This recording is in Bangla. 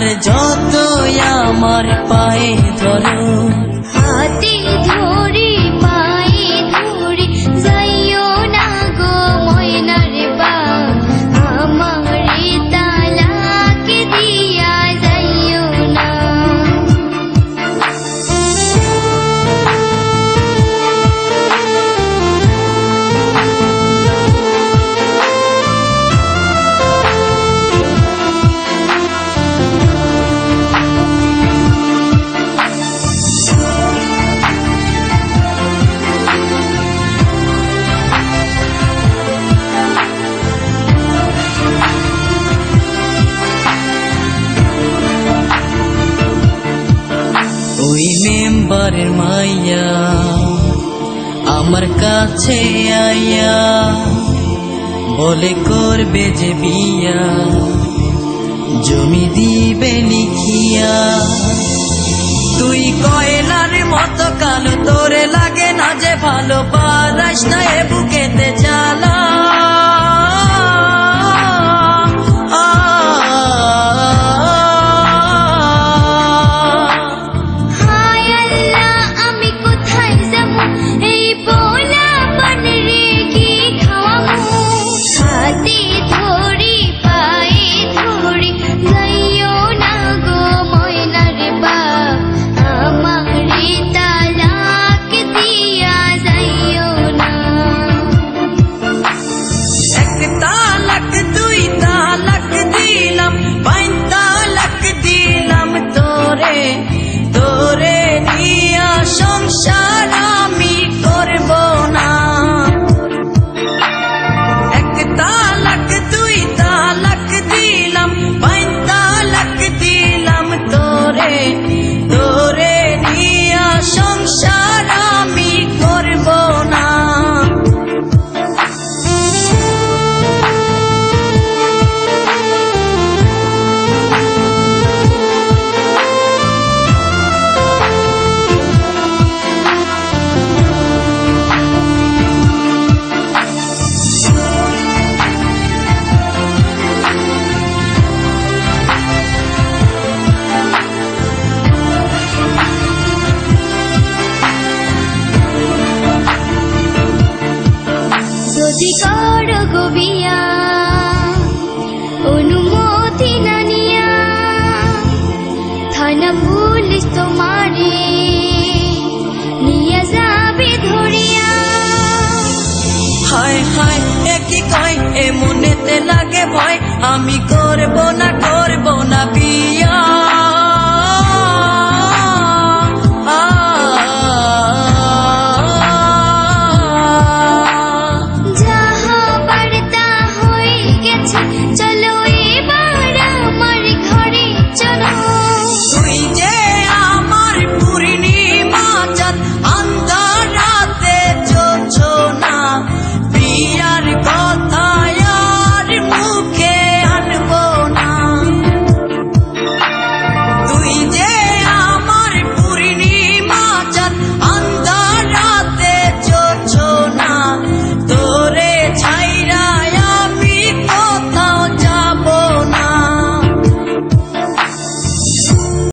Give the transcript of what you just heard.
আর যত আমার পায়ে ধরো মেম্বারের মাইয়া, আমার কাছে আইয়া বলে করবে যে বিয়া, জমি দিবে লিখিয়া। তুই কয়লার মতো কালো, তোরে লাগে না যে ভালো পারাস না এ বুকেতে জ্বালা অনুমতি নিয়া যাবে ধরিয়া। হায় হায়, এ মনেতে লাগে ভয়। আমি করব না করব না বিয়া